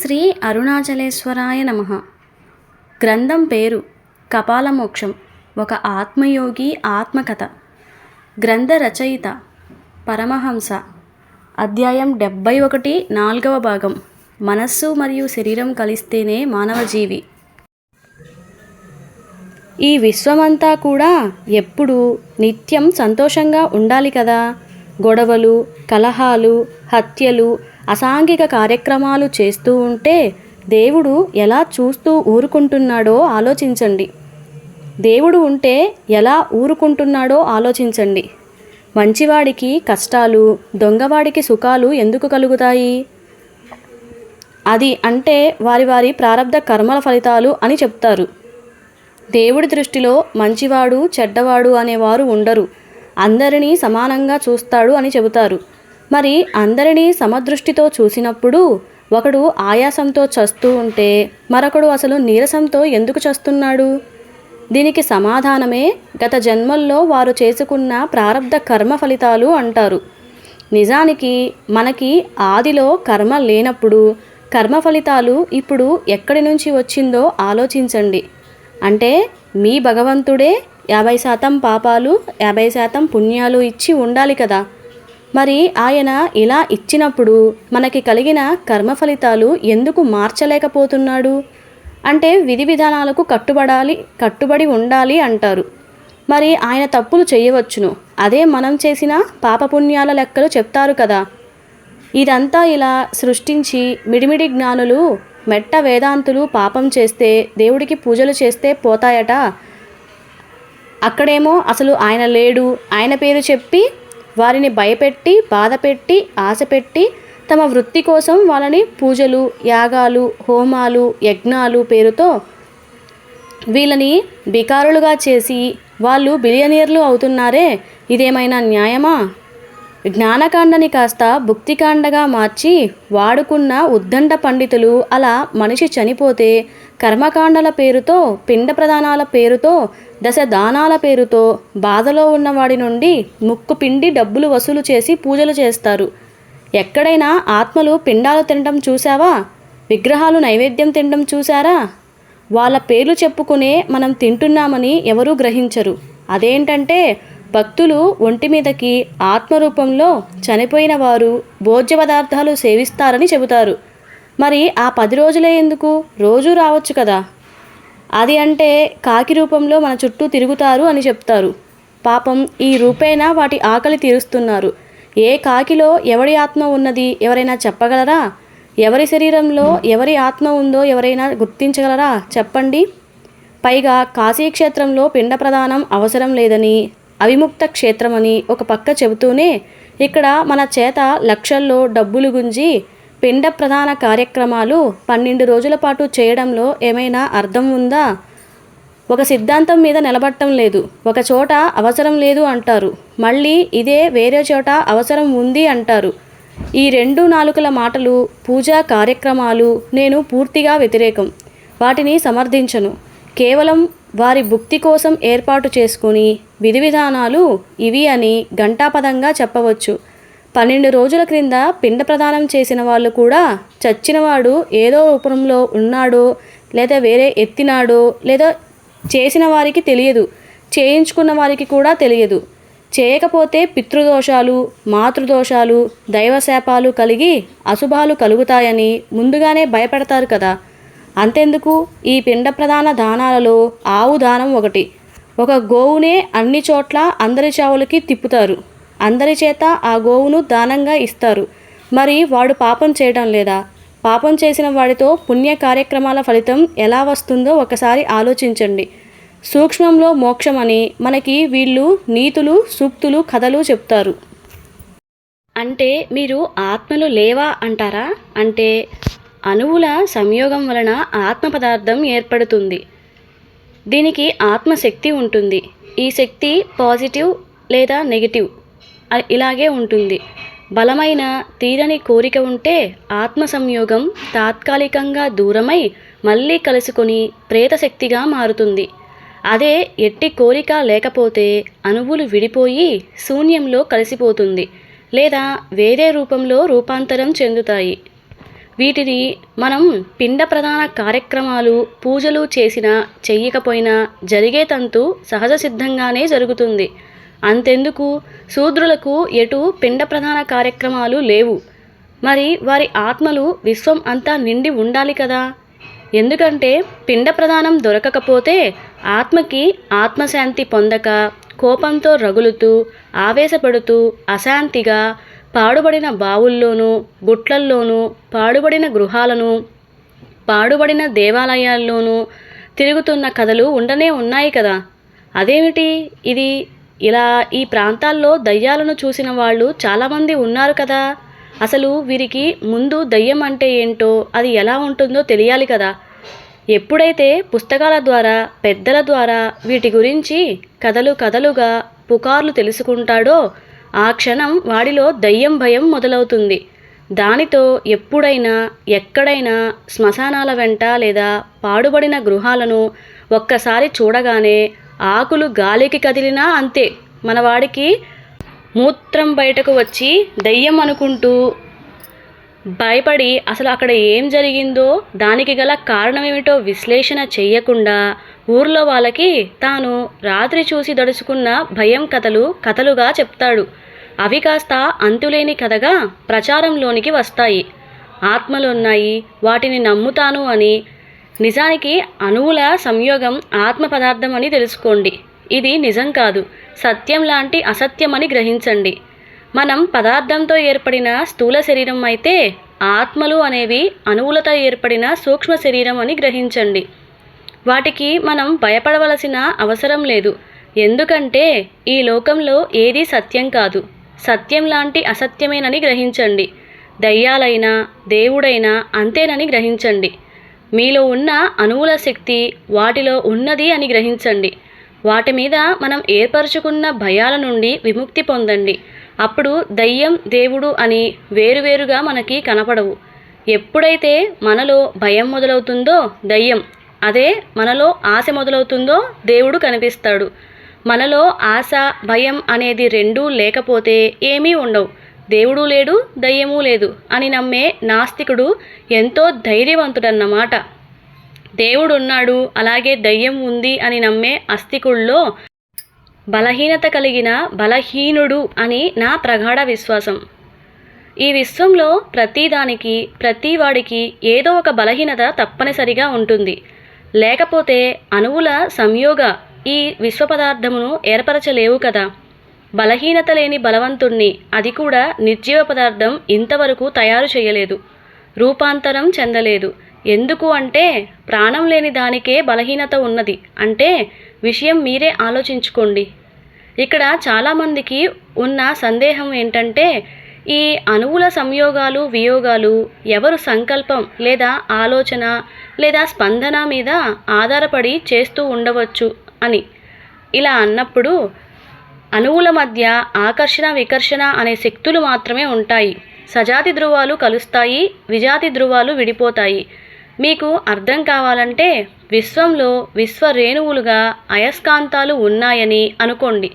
శ్రీ అరుణాచలేశ్వరాయ నమ. గ్రంథం పేరు కపాలమోక్షం ఒక ఆత్మయోగి ఆత్మకథ. గ్రంథ రచయిత పరమహంస. అధ్యాయం డెబ్భై ఒకటి నాలుగవ భాగం. మనస్సు మరియు శరీరం కలిస్తేనే మానవ జీవి. ఈ విశ్వమంతా కూడా ఎప్పుడూ నిత్యం సంతోషంగా ఉండాలి కదా. గొడవలు కలహాలు హత్యలు అసాంఘిక కార్యక్రమాలు చేస్తూ ఉంటే దేవుడు ఎలా చూస్తూ ఊరుకుంటున్నాడో ఆలోచించండి. దేవుడు ఉంటే ఎలా ఊరుకుంటున్నాడో ఆలోచించండి. మంచివాడికి కష్టాలు దొంగవాడికి సుఖాలు ఎందుకు కలుగుతాయి? అది అంటే వారి వారి ప్రారంధ కర్మల ఫలితాలు అని చెప్తారు. దేవుడి దృష్టిలో మంచివాడు చెడ్డవాడు అనేవారు ఉండరు. అందరినీ సమానంగా చూస్తాడు అని చెబుతారు. మరి అందరినీ సమదృష్టితో చూసినప్పుడు ఒకడు ఆయాసంతో చస్తూ ఉంటే మరొకడు అసలు నీరసంతో ఎందుకు చస్తున్నాడు? దీనికి సమాధానమే గత జన్మల్లో వారు చేసుకున్న ప్రారంధ కర్మ ఫలితాలు అంటారు. నిజానికి మనకి ఆదిలో కర్మ లేనప్పుడు కర్మ ఫలితాలు ఇప్పుడు ఎక్కడి నుంచి వచ్చిందో ఆలోచించండి. అంటే మీ భగవంతుడే యాభై శాతం పాపాలు యాభై శాతం పుణ్యాలు ఇచ్చి ఉండాలి కదా. మరి ఆయన ఇలా ఇచ్చినప్పుడు మనకి కలిగిన కర్మ ఫలితాలు ఎందుకు మార్చలేకపోతున్నాడు? అంటే విధి విధానాలకు కట్టుబడాలి కట్టుబడి ఉండాలి అంటారు. మరి ఆయన తప్పులు చేయవచ్చును. అదే మనం చేసిన పాపపుణ్యాల లెక్కలు చెప్తారు కదా. ఇదంతా ఇలా సృష్టించి మిడిమిడి జ్ఞానులు మెట్ట వేదాంతులు పాపం చేస్తే దేవుడికి పూజలు చేస్తే పోతాయట. అక్కడేమో అసలు ఆయన లేడు ఆయన పేరు చెప్పి వారిని భయపెట్టి బాధపెట్టి ఆశపెట్టి తమ వృత్తి కోసం వాళ్ళని పూజలు యాగాలు హోమాలు యజ్ఞాలు పేరుతో వీళ్ళని బికారులుగా చేసి వాళ్ళు బిలియనీర్లు అవుతున్నారే? ఇదేమైనా న్యాయమా? జ్ఞానకాండని కాస్త భుక్తికాండగా మార్చి వాడుకున్న ఉద్దండ పండితులు అలా మనిషి చనిపోతే కర్మకాండల పేరుతో పిండ ప్రధానాల పేరుతో దశ దానాల పేరుతో బాధలో ఉన్నవాడి నుండి ముక్కు పిండి డబ్బులు వసూలు చేసి పూజలు చేస్తారు. ఎక్కడైనా ఆత్మలు పిండాలు తినడం చూసావా విగ్రహాలు నైవేద్యం తినడం చూసారా వాళ్ళ పేర్లు చెప్పుకునే మనం తింటున్నామని ఎవరూ గ్రహించరు. అదేంటంటే భక్తులు ఒంటి మీదకి ఆత్మరూపంలో చనిపోయిన వారు భోజ్య పదార్థాలు సేవిస్తారని చెబుతారు. మరి ఆ పది రోజులే ఎందుకు? రోజూ రావచ్చు కదా. అది అంటే కాకి రూపంలో మన చుట్టూ తిరుగుతారు అని చెప్తారు. పాపం ఈ రూపేణ వాటి ఆకలి తీరుస్తున్నారు. ఏ కాకిలో ఎవరి ఆత్మ ఉన్నది ఎవరైనా చెప్పగలరా? ఎవరి శరీరంలో ఎవరి ఆత్మ ఉందో ఎవరైనా గుర్తించగలరా? చెప్పండి. పైగా కాశీక్షేత్రంలో పిండ ప్రదానం అవసరం లేదని అవిముక్త క్షేత్రమని ఒక పక్క చెబుతూనే ఇక్కడ మన చేత లక్షల్లో డబ్బులు గుంజి పిండ ప్రధాన కార్యక్రమాలు పన్నెండు రోజుల పాటు చేయడంలో ఏమైనా అర్థం ఉందా? ఒక సిద్ధాంతం మీద నిలబడటం లేదు. ఒక చోట అవసరం లేదు అంటారు. మళ్ళీ ఇదే వేరే చోట అవసరం ఉంది అంటారు. ఈ రెండు నాలుకల మాటలు పూజా కార్యక్రమాలు నేను పూర్తిగా వ్యతిరేకం. వాటిని సమర్థించను. కేవలం వారి భుక్తి కోసం ఏర్పాటు చేసుకుని విధి విధానాలు ఇవి అని ఘంటాపదంగా చెప్పవచ్చు. పన్నెండు రోజుల క్రింద పిండ ప్రదానం చేసిన వాళ్ళు కూడా చచ్చినవాడు ఏదో రూపంలో ఉన్నాడో లేదా వేరే ఎత్తినాడో లేదా చేసిన వారికి తెలియదు చేయించుకున్న వారికి కూడా తెలియదు. చేయకపోతే పితృదోషాలు మాతృదోషాలు దైవశాపాలు కలిగి అశుభాలు కలుగుతాయని ముందుగానే భయపెడతారు కదా. అంతెందుకు? ఈ పిండ ప్రధాన దానాలలో ఆవు దానం ఒకటి. ఒక గోవునే అన్ని చోట్ల అందరి చావులకి తిప్పుతారు. అందరి చేత ఆ గోవును దానంగా ఇస్తారు. మరి వాడు పాపం చేయడం లేదా? పాపం చేసిన వాడితో పుణ్య కార్యక్రమాల ఫలితం ఎలా వస్తుందో ఒకసారి ఆలోచించండి. సూక్ష్మంలో మోక్షమని మనకి వీళ్ళు నీతులు సూక్తులు కథలు చెప్తారు. అంటే మీరు ఆత్మలు లేవా అంటారా? అంటే అణువుల సంయోగం వలన ఆత్మ పదార్థం ఏర్పడుతుంది. దీనికి ఆత్మశక్తి ఉంటుంది. ఈ శక్తి పాజిటివ్ లేదా నెగిటివ్. ఇలాగే ఉంటుంది. బలమైన తీరని కోరిక ఉంటే ఆత్మ సంయోగం తాత్కాలికంగా దూరమై మళ్ళీ కలుసుకొని ప్రేతశక్తిగా మారుతుంది. అదే ఎట్టి కోరిక లేకపోతే అణువులు విడిపోయి శూన్యంలో కలిసిపోతుంది లేదా వేరే రూపంలో రూపాంతరం చెందుతాయి. వీటిని మనం పిండ ప్రధాన కార్యక్రమాలు పూజలు చేసినా చెయ్యకపోయినా జరిగే తంతు సహజ సిద్ధంగానే జరుగుతుంది. అంతెందుకు? శూద్రులకు ఎటు పిండ ప్రధాన కార్యక్రమాలు లేవు. మరి వారి ఆత్మలు విశ్వం అంతా నిండి ఉండాలి కదా? ఎందుకంటే పిండ ప్రధానం దొరకకపోతే ఆత్మకి ఆత్మశాంతి పొందక కోపంతో రగులుతూ ఆవేశపడుతూ అశాంతిగా పాడుబడిన బావుల్లోనూ గుట్లల్లోనూ పాడుబడిన గృహాలను పాడుబడిన దేవాలయాల్లోనూ తిరుగుతున్న కథలు ఉండనే ఉన్నాయి కదా? అదేమిటి ఇది? ఇలా ఈ ప్రాంతాల్లో దయ్యాలను చూసిన వాళ్ళు చాలామంది ఉన్నారు కదా. అసలు వీరికి ముందు దయ్యం అంటే ఏంటో అది ఎలా ఉంటుందో తెలియాలి కదా. ఎప్పుడైతే పుస్తకాల ద్వారా పెద్దల ద్వారా వీటి గురించి కథలు కథలుగా పుకార్లు తెలుసుకుంటాడో ఆ క్షణం వాడిలో దయ్యం భయం మొదలవుతుంది. దానితో ఎప్పుడైనా ఎక్కడైనా శ్మశానాల వెంట లేదా పాడుబడిన గృహాలను ఒక్కసారి చూడగానే ఆకులు గాలికి కదిలినా అంతే. మనవాడికి మూత్రం బయటకు వచ్చి దయ్యం అనుకుంటూ భయపడి అసలు అక్కడ ఏం జరిగిందో దానికి గల కారణం ఏమిటో విశ్లేషణ చెయ్యకుండా ఊర్లో వాళ్ళకి తాను రాత్రి చూసి దడుచుకున్న భయం కథలు కథలుగా చెప్తాడు. అవి కాస్త అంతులేని కథగా ప్రచారంలోనికి వస్తాయి. ఆత్మలున్నాయి వాటిని నమ్ముతాను అని నిజానికి అణువుల సంయోగం ఆత్మ పదార్థం అని తెలుసుకోండి. ఇది నిజం కాదు. సత్యం లాంటి అసత్యమని గ్రహించండి. మనం పదార్థంతో ఏర్పడిన స్థూల శరీరం అయితే ఆత్మలు అనేవి అణువులతో ఏర్పడిన సూక్ష్మ శరీరం అని గ్రహించండి. వాటికి మనం భయపడవలసిన అవసరం లేదు. ఎందుకంటే ఈ లోకంలో ఏది సత్యం కాదు. సత్యం లాంటి అసత్యమేనని గ్రహించండి. దయ్యాలైనా దేవుడైనా అంతేనని గ్రహించండి. మీలో ఉన్న అణువుల శక్తి వాటిలో ఉన్నది అని గ్రహించండి. వాటి మీద మనం ఏర్పరచుకున్న భయాల నుండి విముక్తి పొందండి. అప్పుడు దయ్యం దేవుడు అని వేరువేరుగా మనకి కనపడవు. ఎప్పుడైతే మనలో భయం మొదలవుతుందో దయ్యం అదే మనలో ఆశ మొదలవుతుందో దేవుడు కనిపిస్తాడు. మనలో ఆశ భయం అనేది రెండూ లేకపోతే ఏమీ ఉండవు. దేవుడు లేడు దయ్యము లేదు అని నమ్మే నాస్తికుడు ఎంతో ధైర్యవంతుడన్నమాట. దేవుడున్నాడు అలాగే దయ్యం ఉంది అని నమ్మే అస్తికుల్లో బలహీనత కలిగిన బలహీనుడు అని నా ప్రగాఢ విశ్వాసం. ఈ విశ్వంలో ప్రతిదానికి ప్రతి వాడికి ఏదో ఒక బలహీనత తప్పనిసరిగా ఉంటుంది. లేకపోతే అణువుల సంయోగ ఈ విశ్వ పదార్థమును ఏర్పరచలేవు కదా. బలహీనత లేని బలవంతుణ్ణి అది కూడా నిర్జీవ పదార్థం ఇంతవరకు తయారు చేయలేదు. రూపాంతరం చెందలేదు. ఎందుకు అంటే ప్రాణం లేని దానికే బలహీనత ఉన్నది. అంటే విషయం మీరే ఆలోచించుకోండి. ఇక్కడ చాలామందికి ఉన్న సందేహం ఏంటంటే ఈ అణువుల సంయోగాలు వియోగాలు ఎవరు సంకల్పం లేదా ఆలోచన లేదా స్పందన మీద ఆధారపడి చేస్తూ ఉండవచ్చు అని. ఇలా అన్నప్పుడు అణువుల మధ్య ఆకర్షణ వికర్షణ అనే శక్తులు మాత్రమే ఉంటాయి. సజాతి ధృవాలు కలుస్తాయి విజాతి ధృవాలు విడిపోతాయి. మీకు అర్థం కావాలంటే విశ్వంలో విశ్వ రేణువులుగా అయస్కాంతాలు ఉన్నాయని అనుకోండి.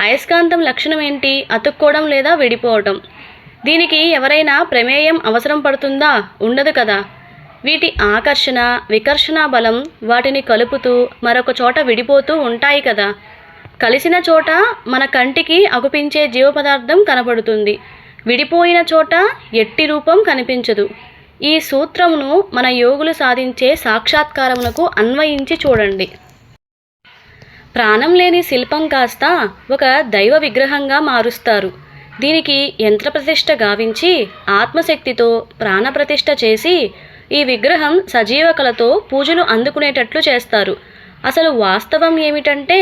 అయస్కాంతం లక్షణం ఏంటి? అతుక్కోవడం లేదా విడిపోవటం? దీనికి ఎవరైనా ప్రమేయం అవసరం పడుతుందా? ఉండదు కదా. వీటి ఆకర్షణ వికర్షణ బలం వాటిని కలుపుతూ మరొక చోట విడిపోతూ ఉంటాయి కదా. కలిసిన చోట మన కంటికి అగుపించే జీవపదార్థం కనబడుతుంది. విడిపోయిన చోట ఎట్టి రూపం కనిపించదు. ఈ సూత్రమును మన యోగులు సాధించే సాక్షాత్కారమునకు అన్వయించి చూడండి. ప్రాణం లేని శిల్పం కాస్త ఒక దైవ విగ్రహంగా మారుస్తారు. దీనికి యంత్రప్రతిష్ఠ గావించి ఆత్మశక్తితో ప్రాణప్రతిష్ఠ చేసి ఈ విగ్రహం సజీవ కళతో పూజలు అందుకునేటట్లు చేస్తారు. అసలు వాస్తవం ఏమిటంటే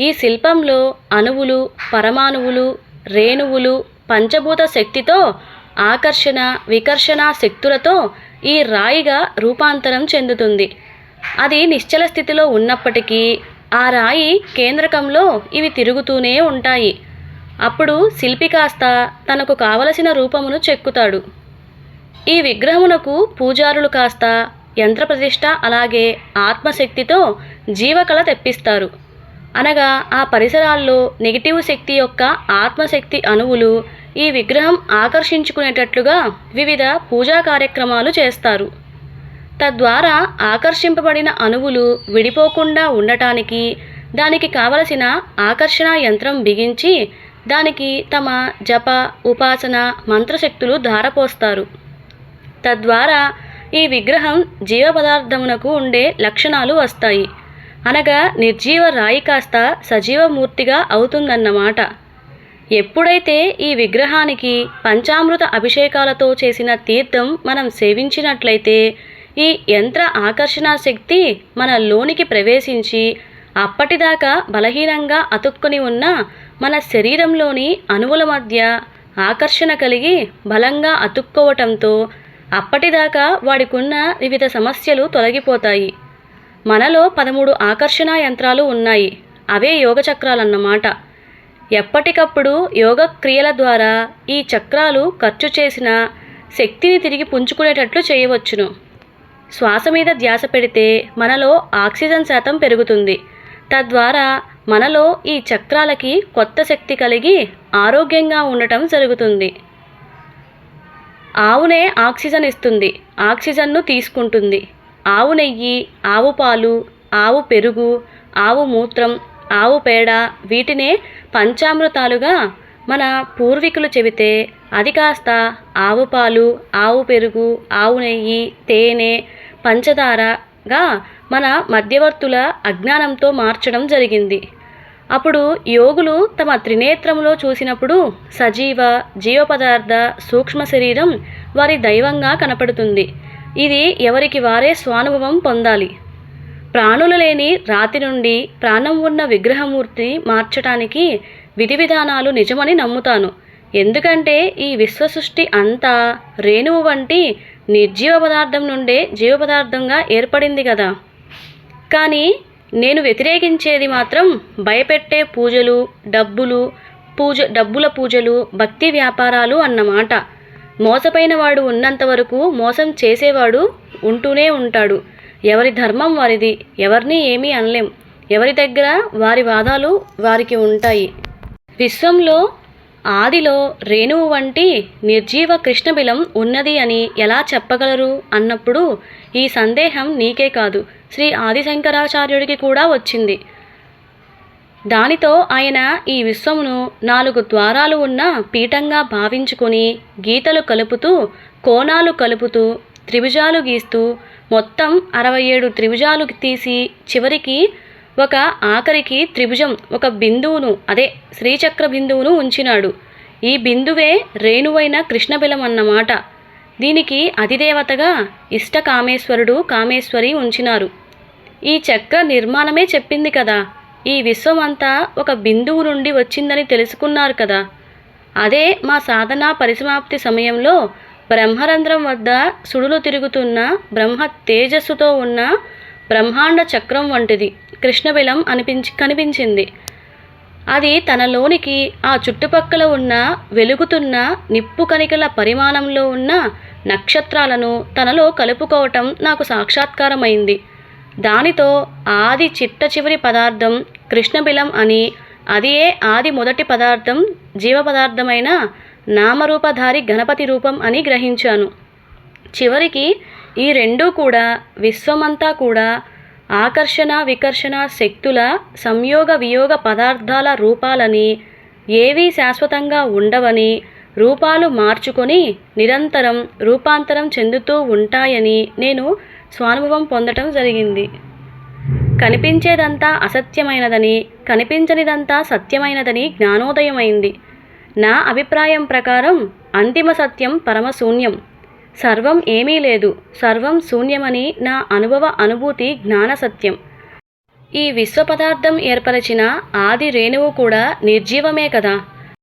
ఈ శిల్పంలో అణువులు పరమాణువులు రేణువులు పంచభూత శక్తితో ఆకర్షణ వికర్షణ శక్తులతో ఈ రాయిగా రూపాంతరం చెందుతుంది. అది నిశ్చల స్థితిలో ఉన్నప్పటికీ ఆ రాయి కేంద్రకంలో ఇవి తిరుగుతూనే ఉంటాయి. అప్పుడు శిల్పి కాస్త తనకు కావలసిన రూపమును చెక్కుతాడు. ఈ విగ్రహమునకు పూజారులు కాస్త యంత్రప్రతిష్ఠ అలాగే ఆత్మశక్తితో జీవకళ తెప్పిస్తారు. అనగా ఆ పరిసరాల్లో నెగిటివ్ శక్తి యొక్క ఆత్మశక్తి అణువులు ఈ విగ్రహం ఆకర్షించుకునేటట్లుగా వివిధ పూజా కార్యక్రమాలు చేస్తారు. తద్వారా ఆకర్షింపబడిన అణువులు విడిపోకుండా ఉండటానికి దానికి కావలసిన ఆకర్షణ యంత్రం బిగించి దానికి తమ జప ఉపాసన మంత్రశక్తులు ధారపోస్తారు. తద్వారా ఈ విగ్రహం జీవ పదార్థమునకు ఉండే లక్షణాలు వస్తాయి. అనగా నిర్జీవ రాయి కాస్త సజీవమూర్తిగా అవుతుందన్నమాట. ఎప్పుడైతే ఈ విగ్రహానికి పంచామృత అభిషేకాలతో చేసిన తీర్థం మనం సేవించినట్లయితే ఈ యంత్ర ఆకర్షణ శక్తి మన లోనికి ప్రవేశించి అప్పటిదాకా బలహీనంగా అతుక్కుని ఉన్న మన శరీరంలోని అణువుల మధ్య ఆకర్షణ కలిగి బలంగా అతుక్కోవటంతో అప్పటిదాకా వాడికున్న వివిధ సమస్యలు తొలగిపోతాయి. మనలో పదమూడు ఆకర్షణ యంత్రాలు ఉన్నాయి. అవే యోగ చక్రాలన్నమాట. ఎప్పటికప్పుడు యోగ క్రియల ద్వారా ఈ చక్రాలు ఖర్చు చేసిన శక్తిని తిరిగి పుంజుకునేటట్లు చేయవచ్చును. శ్వాస మీద ధ్యాస పెడితే మనలో ఆక్సిజన్ శాతం పెరుగుతుంది. తద్వారా మనలో ఈ చక్రాలకి కొత్త శక్తి కలిగి ఆరోగ్యంగా ఉండటం జరుగుతుంది. ఆవునే ఆక్సిజన్ ఇస్తుంది. ఆక్సిజన్ను తీసుకుంటుంది. ఆవు నెయ్యి ఆవు పాలు ఆవు పెరుగు ఆవు మూత్రం ఆవు పేడ వీటినే పంచామృతాలుగా మన పూర్వీకులు చెబితే అది కాస్త ఆవు పాలు ఆవు పెరుగు ఆవు నెయ్యి తేనె పంచదారగా మన మధ్యవర్తుల అజ్ఞానంతో మార్చడం జరిగింది. అప్పుడు యోగులు తమ త్రినేత్రంలో చూసినప్పుడు సజీవ జీవ పదార్థ సూక్ష్మ శరీరం వారి దైవంగా కనపడుతుంది. ఇది ఎవరికి వారే స్వానుభవం పొందాలి. ప్రాణులు లేని రాతి నుండి ప్రాణం ఉన్న విగ్రహమూర్తి మార్చటానికి విధి విధానాలు నిజమని నమ్ముతాను. ఎందుకంటే ఈ విశ్వసృష్టి అంతా రేణువు వంటి నిర్జీవ పదార్థం నుండే జీవ పదార్థంగా ఏర్పడింది కదా. కానీ నేను వ్యతిరేకించేది మాత్రం భయపెట్టే పూజలు డబ్బులు పూజ డబ్బుల పూజలు భక్తి వ్యాపారాలు అన్నమాట. మోసపోయిన వాడు ఉన్నంత వరకు మోసం చేసేవాడు ఉంటూనే ఉంటాడు. ఎవరి ధర్మం వారిది ఎవరిని ఏమీ అనలేం. ఎవరి దగ్గర వారి వాదాలు వారికి ఉంటాయి. విశ్వంలో ఆదిలో రేణువు వంటి నిర్జీవ కృష్ణబిలం ఉన్నది అని ఎలా చెప్పగలరు అన్నప్పుడు ఈ సందేహం నీకే కాదు. శ్రీ ఆదిశంకరాచార్యుడికి కూడా వచ్చింది. దానితో ఆయన ఈ విశ్వమును నాలుగు ద్వారాలు ఉన్న పీఠంగా భావించుకొని గీతలు కలుపుతూ కోణాలు కలుపుతూ త్రిభుజాలు గీస్తూ మొత్తం అరవై ఏడు త్రిభుజాలు తీసి చివరికి ఒక ఆఖరికి త్రిభుజం ఒక బిందువును అదే శ్రీచక్ర బిందువును ఉంచినాడు. ఈ బిందువే రేణువైన కృష్ణబిలం అన్నమాట దీనికి అధిదేవతగా ఇష్ట కామేశ్వరుడు కామేశ్వరి ఉంచినారు. ఈ చక్ర నిర్మాణమే చెప్పింది కదా. ఈ విశ్వమంతా ఒక బిందువు నుండి వచ్చిందని తెలుసుకున్నారు కదా. అదే మా సాధన పరిసమాప్తి సమయంలో బ్రహ్మరంధ్రం వద్ద సుడులు తిరుగుతున్న బ్రహ్మ తేజస్సుతో ఉన్న బ్రహ్మాండ చక్రం వంటిది కృష్ణబిలం అనిపించి కనిపించింది. అది తనలోనికి ఆ చుట్టుపక్కల ఉన్న వెలుగుతున్న నిప్పు కణికల పరిమాణంలో ఉన్న నక్షత్రాలను తనలో కలుపుకోవటం నాకు సాక్షాత్కారమైంది. దానితో ఆది చిట్ట చివరి పదార్థం కృష్ణబిలం అని అదియే ఆది మొదటి పదార్థం జీవ పదార్థమైన నామరూపధారి గణపతి రూపం అని గ్రహించాను. చివరికి ఈ రెండూ కూడా విశ్వమంతా కూడా ఆకర్షణ వికర్షణ శక్తుల సంయోగ వియోగ పదార్థాల రూపాలని ఏవీ శాశ్వతంగా ఉండవని రూపాలు మార్చుకొని నిరంతరం రూపాంతరం చెందుతూ ఉంటాయని నేను స్వానుభవం పొందటం జరిగింది. కనిపించేదంతా అసత్యమైనదని కనిపించనిదంతా సత్యమైనదని జ్ఞానోదయమైంది. నా అభిప్రాయం ప్రకారం అంతిమ సత్యం పరమశూన్యం. సర్వం ఏమీ లేదు సర్వం శూన్యమని నా అనుభవ అనుభూతి జ్ఞాన సత్యం ఈ విశ్వ పదార్థం ఏర్పరిచిన ఆది రేణువు కూడా నిర్జీవమే కదా.